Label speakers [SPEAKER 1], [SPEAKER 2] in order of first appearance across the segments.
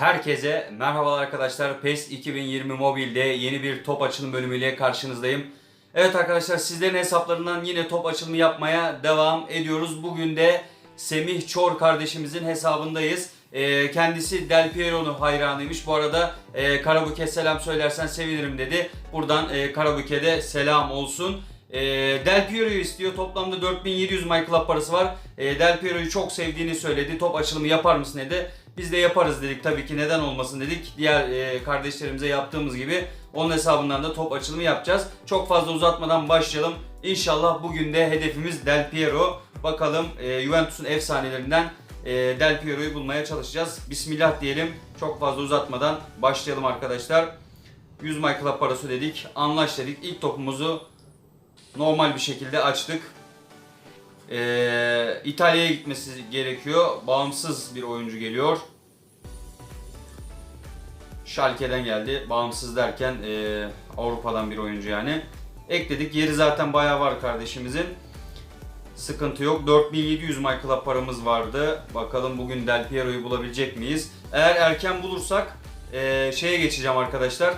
[SPEAKER 1] Herkese merhabalar arkadaşlar. PES 2020 Mobile'de yeni bir top açılım bölümüyle karşınızdayım. Evet arkadaşlar sizlerin hesaplarından yine top açılımı yapmaya devam ediyoruz. Bugün de Semih Çor kardeşimizin hesabındayız. Ee, kendisi Del Piero'nun hayranıymış. Bu arada e, Karabük'e selam söylersen sevinirim dedi. Buradan e, Karabük'e de selam olsun. E, Del Piero'yu istiyor. Toplamda 4700 My Club parası var. Del Piero'yu çok sevdiğini söyledi. Top açılımı yapar mısın dedi. Biz de yaparız dedik tabii ki neden olmasın dedik. Diğer e, kardeşlerimize yaptığımız gibi onun hesabından da top açılımı yapacağız. Çok fazla uzatmadan başlayalım. İnşallah bugün de hedefimiz Del Piero. Bakalım e, Juventus'un efsanelerinden e, Del Piero'yu bulmaya çalışacağız. Bismillah diyelim. Çok fazla uzatmadan başlayalım arkadaşlar. 100 My parası dedik. Anlaş dedik. İlk topumuzu normal bir şekilde açtık. Ee, İtalya'ya gitmesi gerekiyor. Bağımsız bir oyuncu geliyor. Schalke'den geldi. Bağımsız derken ee, Avrupa'dan bir oyuncu yani. Ekledik. Yeri zaten bayağı var kardeşimizin. Sıkıntı yok. 4700 My Club paramız vardı. Bakalım bugün Del Piero'yu bulabilecek miyiz? Eğer erken bulursak ee, şeye geçeceğim arkadaşlar.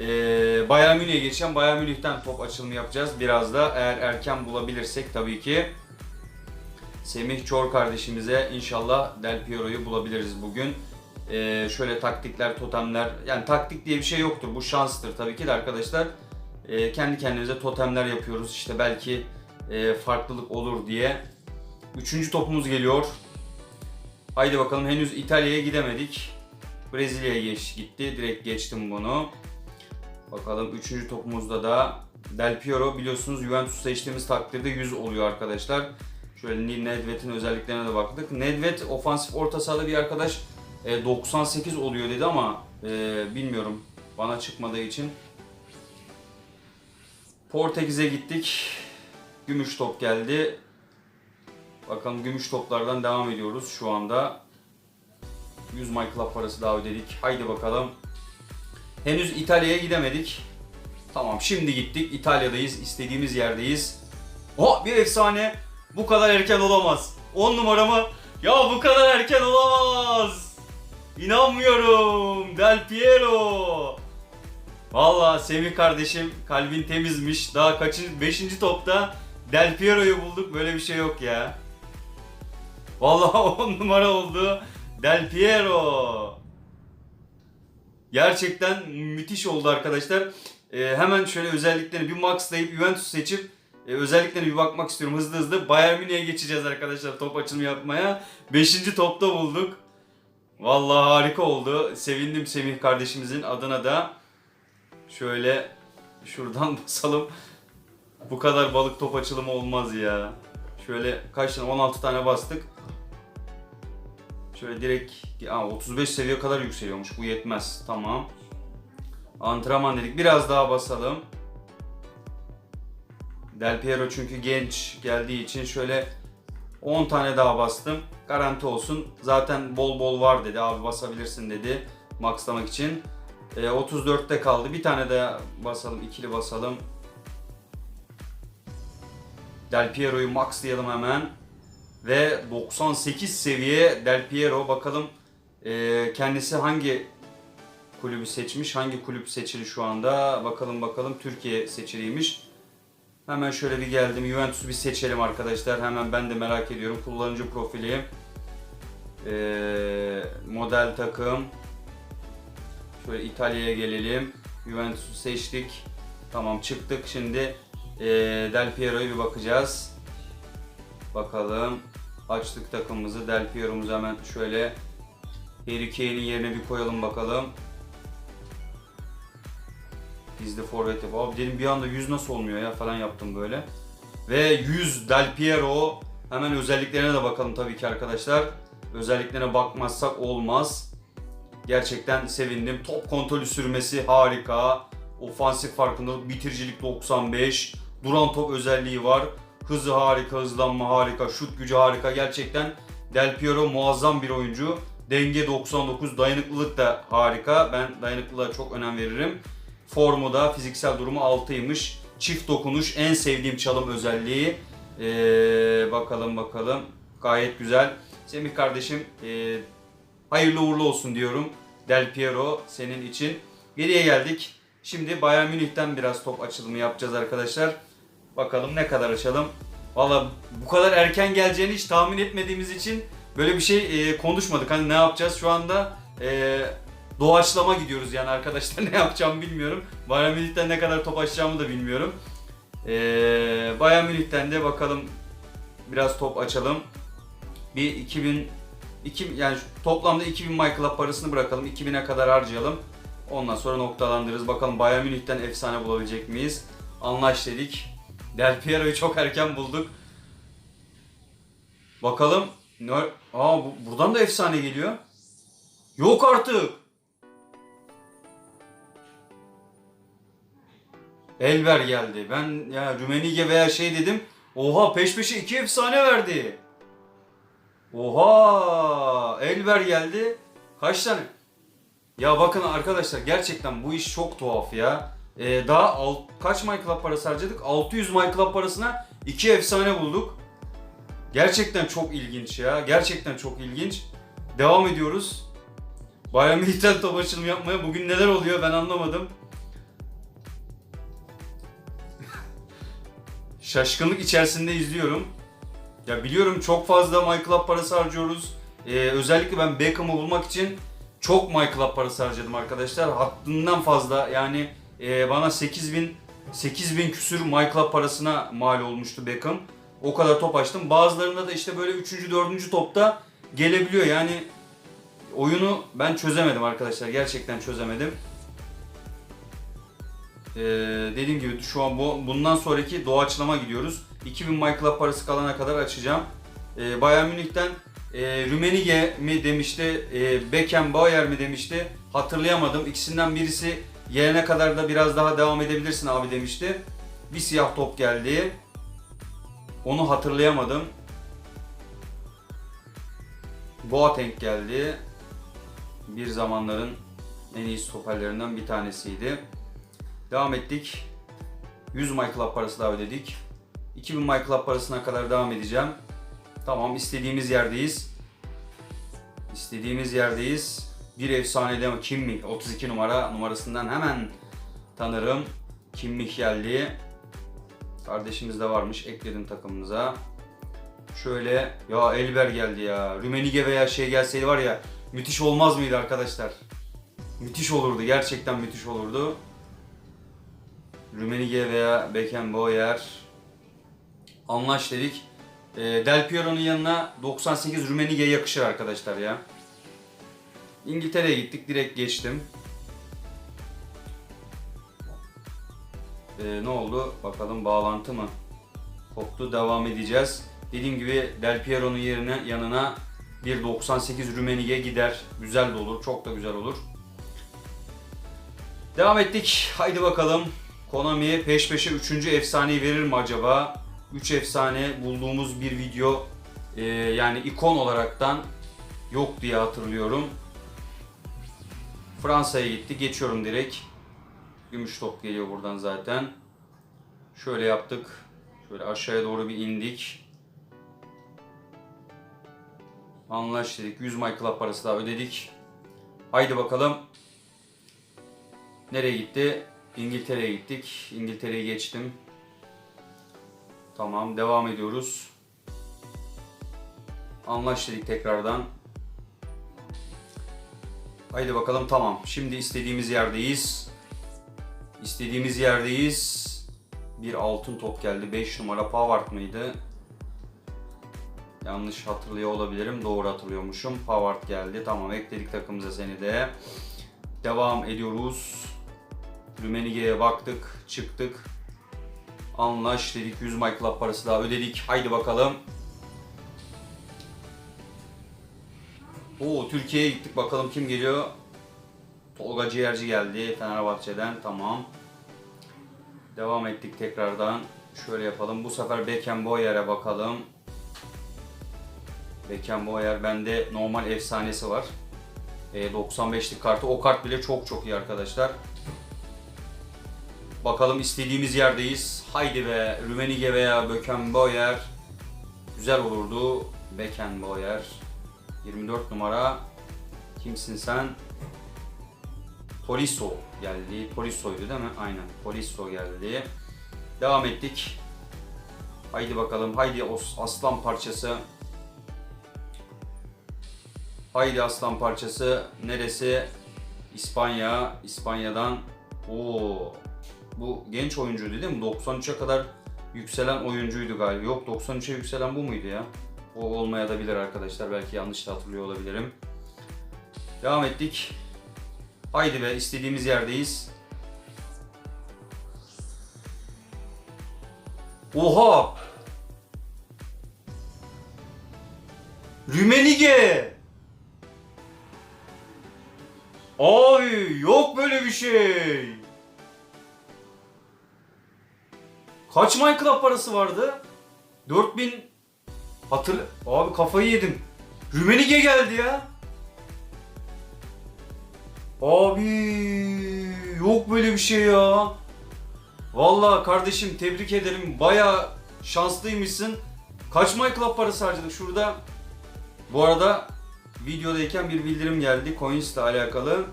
[SPEAKER 1] Ee, Bayern Münih'e geçeceğim. Bayern Münih'ten top açılımı yapacağız. Biraz da eğer erken bulabilirsek tabii ki. Semih Çor kardeşimize inşallah Del Piero'yu bulabiliriz bugün. Ee, şöyle taktikler, totemler. Yani taktik diye bir şey yoktur. Bu şanstır tabii ki de arkadaşlar. Ee, kendi kendimize totemler yapıyoruz. İşte belki e, farklılık olur diye. Üçüncü topumuz geliyor. Haydi bakalım henüz İtalya'ya gidemedik. Brezilya'ya geç, gitti. Direkt geçtim bunu. Bakalım üçüncü topumuzda da Del Piero biliyorsunuz Juventus seçtiğimiz takdirde 100 oluyor arkadaşlar. Şöyle Nedved'in özelliklerine de baktık. Nedved ofansif orta sahada bir arkadaş e, 98 oluyor dedi ama e, bilmiyorum bana çıkmadığı için. Portekiz'e gittik. Gümüş top geldi. Bakalım gümüş toplardan devam ediyoruz şu anda. 100 My Club parası daha ödedik. Haydi bakalım. Henüz İtalya'ya gidemedik. Tamam şimdi gittik. İtalya'dayız. istediğimiz yerdeyiz. Oh bir efsane. Bu kadar erken olamaz. 10 numaramı. Ya bu kadar erken olamaz. İnanmıyorum. Del Piero. Valla Semih kardeşim kalbin temizmiş. Daha kaçıncı 5. topta Del Piero'yu bulduk. Böyle bir şey yok ya. Valla 10 numara oldu. Del Piero. Gerçekten müthiş oldu arkadaşlar. Ee, hemen şöyle özelliklerini bir maxlayıp Juventus seçip e, özelliklerine bir bakmak istiyorum hızlı hızlı. Bayern Münih'e geçeceğiz arkadaşlar top açılımı yapmaya. Beşinci topta bulduk. Vallahi harika oldu. Sevindim Semih kardeşimizin adına da. Şöyle şuradan basalım. Bu kadar balık top açılımı olmaz ya. Şöyle kaç tane 16 tane bastık. Şöyle direkt Aa, 35 seviye kadar yükseliyormuş. Bu yetmez. Tamam. Antrenman dedik. Biraz daha basalım. Del Piero çünkü genç geldiği için şöyle 10 tane daha bastım. Garanti olsun. Zaten bol bol var dedi. Abi basabilirsin dedi. Maxlamak için. E, 34'te kaldı. Bir tane daha basalım. ikili basalım. Del Piero'yu maxlayalım hemen. Ve 98 seviye Del Piero bakalım e, kendisi hangi kulübü seçmiş, hangi kulüp seçili şu anda bakalım bakalım Türkiye seçiliymiş. Hemen şöyle bir geldim Juventus'u bir seçelim arkadaşlar hemen ben de merak ediyorum kullanıcı profili, e, model takım, şöyle İtalya'ya gelelim Juventus'u seçtik, tamam çıktık şimdi e, Del Piero'ya bir bakacağız. Bakalım. Açtık takımımızı. Del Piero'muzu hemen şöyle Harry Kane'in yerine bir koyalım bakalım. Bizde forvet yap. Abi dedim bir anda 100 nasıl olmuyor ya falan yaptım böyle. Ve 100 Del Piero. Hemen özelliklerine de bakalım tabii ki arkadaşlar. Özelliklerine bakmazsak olmaz. Gerçekten sevindim. Top kontrolü sürmesi harika. Ofansif farkındalık, bitiricilik 95. Duran top özelliği var. Hızı harika, hızlanma harika, şut gücü harika. Gerçekten Del Piero muazzam bir oyuncu. Denge 99, dayanıklılık da harika. Ben dayanıklılığa çok önem veririm. Formu da fiziksel durumu 6'ymış. Çift dokunuş en sevdiğim çalım özelliği. Ee, bakalım bakalım. Gayet güzel. Semih kardeşim e, Hayırlı uğurlu olsun diyorum. Del Piero senin için. Geriye geldik. Şimdi Bayern Münih'ten biraz top açılımı yapacağız arkadaşlar. Bakalım ne kadar açalım. Valla bu kadar erken geleceğini hiç tahmin etmediğimiz için böyle bir şey e, konuşmadık. Hani ne yapacağız şu anda e, doğaçlama gidiyoruz yani arkadaşlar ne yapacağımı bilmiyorum. Bayern Münih'ten ne kadar top açacağımı da bilmiyorum. E, Bayern Münih'ten de bakalım biraz top açalım. Bir 2000 iki, yani şu- toplamda 2000 My Club parasını bırakalım. 2000'e kadar harcayalım. Ondan sonra noktalandırırız. Bakalım Bayern Münih'ten efsane bulabilecek miyiz? Anlaş dedik. Del Piero'yu çok erken bulduk. Bakalım. Aa bu, buradan da efsane geliyor. Yok artık. Elver geldi. Ben ya Rümenige veya şey dedim. Oha peş peşe iki efsane verdi. Oha! Elver geldi. Kaç tane? Ya bakın arkadaşlar gerçekten bu iş çok tuhaf ya. Ee, daha alt, kaç My parası harcadık? 600 My Club parasına iki efsane bulduk. Gerçekten çok ilginç ya. Gerçekten çok ilginç. Devam ediyoruz. Bayern Münih'ten top açılımı yapmaya. Bugün neler oluyor ben anlamadım. Şaşkınlık içerisinde izliyorum. Ya biliyorum çok fazla My Club parası harcıyoruz. Ee, özellikle ben Beckham'ı bulmak için çok My Club parası harcadım arkadaşlar. Hattından fazla yani e, bana 8000 8000 küsür My Club parasına mal olmuştu Beckham. O kadar top açtım. Bazılarında da işte böyle 3. 4. topta gelebiliyor. Yani oyunu ben çözemedim arkadaşlar. Gerçekten çözemedim. Ee, dediğim gibi şu an bu, bundan sonraki doğaçlama gidiyoruz. 2000 My Club parası kalana kadar açacağım. Ee, Bayern Münih'ten e, Rümenige mi demişti, e, Beckenbauer mi demişti hatırlayamadım. İkisinden birisi yerine kadar da biraz daha devam edebilirsin abi demişti. Bir siyah top geldi. Onu hatırlayamadım. Boateng geldi. Bir zamanların en iyi stoperlerinden bir tanesiydi. Devam ettik. 100 My Club parası daha ödedik. 2000 My parasına kadar devam edeceğim. Tamam istediğimiz yerdeyiz. İstediğimiz yerdeyiz. Bir efsane ama Kimmich 32 numara numarasından hemen tanırım. Kimmich geldi. Kardeşimiz de varmış ekledim takımımıza. Şöyle ya Elber geldi ya. Rümenige veya şey gelseydi var ya müthiş olmaz mıydı arkadaşlar? Müthiş olurdu gerçekten müthiş olurdu. Rümenige veya Beckenbauer anlaş dedik. Ee, Del Piero'nun yanına 98 Rümenige yakışır arkadaşlar ya. İngiltere'ye gittik direkt geçtim. Ee, ne oldu? Bakalım bağlantı mı? Koptu devam edeceğiz. Dediğim gibi Del Piero'nun yerine yanına bir 98 Rümenige gider. Güzel de olur. Çok da güzel olur. Devam ettik. Haydi bakalım. Konami peş peşe 3. efsaneyi verir mi acaba? 3 efsane bulduğumuz bir video e, yani ikon olaraktan yok diye hatırlıyorum. Fransa'ya gitti. Geçiyorum direkt. Gümüş top geliyor buradan zaten. Şöyle yaptık. Şöyle aşağıya doğru bir indik. Anlaş dedik. 100 My Club parası daha ödedik. Haydi bakalım. Nereye gitti? İngiltere'ye gittik. İngiltere'yi geçtim. Tamam devam ediyoruz. Anlaş dedik tekrardan. Haydi bakalım tamam. Şimdi istediğimiz yerdeyiz. İstediğimiz yerdeyiz. Bir altın top geldi. 5 numara Pavard mıydı? Yanlış hatırlıyor olabilirim. Doğru hatırlıyormuşum. Pavard geldi. Tamam ekledik takımıza seni de. Devam ediyoruz. Rümenige'ye baktık. Çıktık. Anlaş dedik. 100 My Club parası daha ödedik. Haydi bakalım. Oo Türkiye'ye gittik. Bakalım kim geliyor? Tolga Ciğerci geldi Fenerbahçe'den. Tamam. Devam ettik tekrardan. Şöyle yapalım. Bu sefer Beckenbauer'e bakalım. Beckenbauer bende normal efsanesi var. E, 95'lik kartı. O kart bile çok çok iyi arkadaşlar. Bakalım istediğimiz yerdeyiz. Haydi be Rümenige veya Beckenbauer. Güzel olurdu. Beckenbauer. 24 numara. Kimsin sen? Poliso geldi. Poliso'ydu değil mi? Aynen. Poliso geldi. Devam ettik. Haydi bakalım. Haydi aslan parçası. Haydi aslan parçası. Neresi? İspanya. İspanya'dan. Oo. Bu genç oyuncuydu değil mi? 93'e kadar yükselen oyuncuydu galiba. Yok 93'e yükselen bu muydu ya? O olmaya da bilir arkadaşlar. Belki yanlış da hatırlıyor olabilirim. Devam ettik. Haydi be istediğimiz yerdeyiz. Oha! Rümenige! Abi yok böyle bir şey. Kaç Minecraft parası vardı? 4000 Hatırla. Abi kafayı yedim. Rümenige geldi ya. Abi yok böyle bir şey ya. Vallahi kardeşim tebrik ederim. Baya şanslıymışsın. Kaç Minecraft parası harcadık şurada? Bu arada videodayken bir bildirim geldi Coins ile alakalı.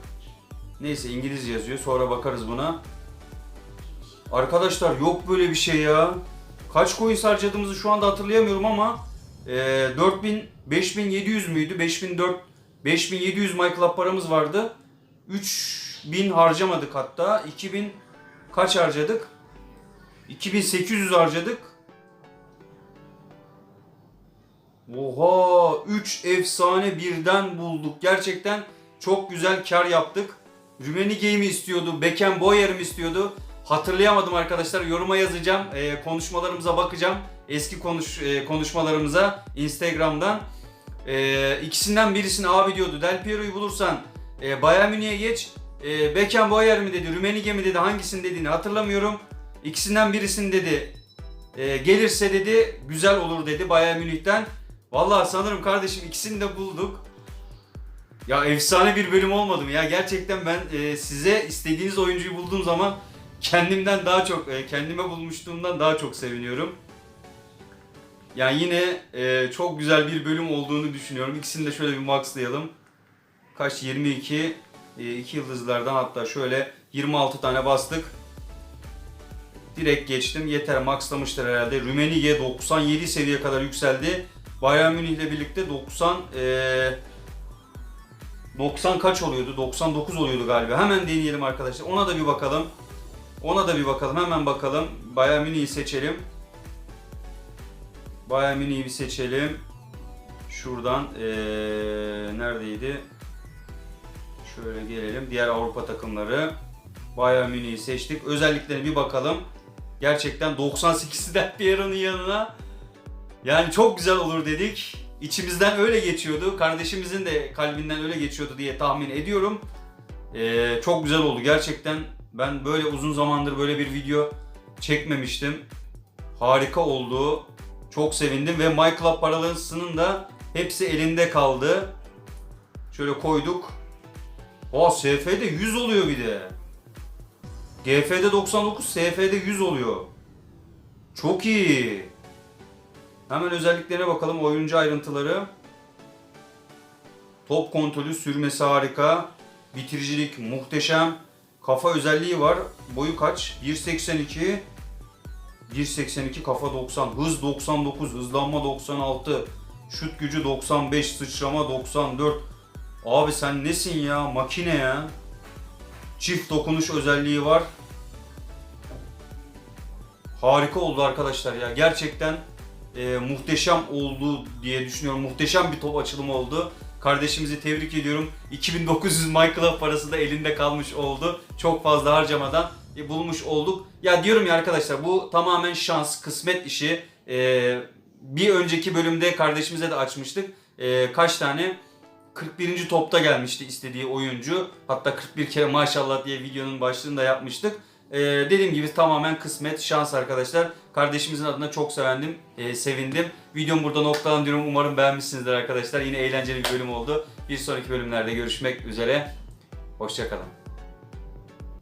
[SPEAKER 1] Neyse İngilizce yazıyor. Sonra bakarız buna. Arkadaşlar yok böyle bir şey ya. Kaç coins harcadığımızı şu anda hatırlayamıyorum ama e, 4000 5700 müydü? 5004 5700 MyClub paramız vardı. 3000 harcamadık hatta. 2000 kaç harcadık? 2800 harcadık. Oha 3 efsane birden bulduk. Gerçekten çok güzel kar yaptık. Rümeni Game'i istiyordu. Beckenbauer mi istiyordu? Hatırlayamadım arkadaşlar. Yoruma yazacağım. Ee, konuşmalarımıza bakacağım. Eski konuş e, konuşmalarımıza Instagram'dan. Ee, ikisinden birisini abi diyordu. Del Piero'yu bulursan e, Bayern Münih'e geç. E, Beckenbauer mi dedi, Rümenige mi dedi, hangisini dediğini hatırlamıyorum. İkisinden birisini dedi. E, gelirse dedi güzel olur dedi Bayern Münih'ten. Vallahi sanırım kardeşim ikisini de bulduk. Ya efsane bir bölüm olmadı mı ya? Gerçekten ben e, size istediğiniz oyuncuyu bulduğum zaman kendimden daha çok, e, kendime bulmuşluğumdan daha çok seviniyorum. Yani yine e, çok güzel bir bölüm olduğunu düşünüyorum. İkisini de şöyle bir maxlayalım. Kaç? 22. 2 yıldızlardan hatta şöyle 26 tane bastık. Direkt geçtim. Yeter maxlamıştır herhalde. Rümenige 97 seviye kadar yükseldi. Bayern Münih ile birlikte 90 eee 90 kaç oluyordu? 99 oluyordu galiba. Hemen deneyelim arkadaşlar. Ona da bir bakalım. Ona da bir bakalım. Hemen bakalım. Bayern Münih'i seçelim. Bayern Münih'i bir seçelim. Şuradan eee neredeydi? Şöyle gelelim. Diğer Avrupa takımları. Bayern Münih'i seçtik. Özelliklerine bir bakalım. Gerçekten 98'den Piero'nun yanına yani çok güzel olur dedik. İçimizden öyle geçiyordu. Kardeşimizin de kalbinden öyle geçiyordu diye tahmin ediyorum. Ee, çok güzel oldu gerçekten. Ben böyle uzun zamandır böyle bir video çekmemiştim. Harika oldu. Çok sevindim ve MyClub paralarının da hepsi elinde kaldı. Şöyle koyduk. Aa SF'de 100 oluyor bir de. GF'de 99, SF'de 100 oluyor. Çok iyi. Hemen özelliklerine bakalım. Oyuncu ayrıntıları. Top kontrolü, sürmesi harika. Bitiricilik muhteşem. Kafa özelliği var. Boyu kaç? 1.82. 1.82 kafa 90. Hız 99. Hızlanma 96. Şut gücü 95. Sıçrama 94. Abi sen nesin ya? Makine ya. Çift dokunuş özelliği var. Harika oldu arkadaşlar ya. Gerçekten e, muhteşem oldu diye düşünüyorum. Muhteşem bir top açılımı oldu. Kardeşimizi tebrik ediyorum. 2900 MyClub parası da elinde kalmış oldu. Çok fazla harcamadan e, bulmuş olduk. Ya diyorum ya arkadaşlar bu tamamen şans, kısmet işi. E, bir önceki bölümde kardeşimize de açmıştık. E, kaç tane? 41. topta gelmişti istediği oyuncu. Hatta 41 kere maşallah diye videonun başlığını da yapmıştık. Ee, dediğim gibi tamamen kısmet, şans arkadaşlar. Kardeşimizin adına çok sevindim, e, sevindim. Videomu burada noktalan diyorum. Umarım beğenmişsinizdir arkadaşlar. Yine eğlenceli bir bölüm oldu. Bir sonraki bölümlerde görüşmek üzere. Hoşçakalın.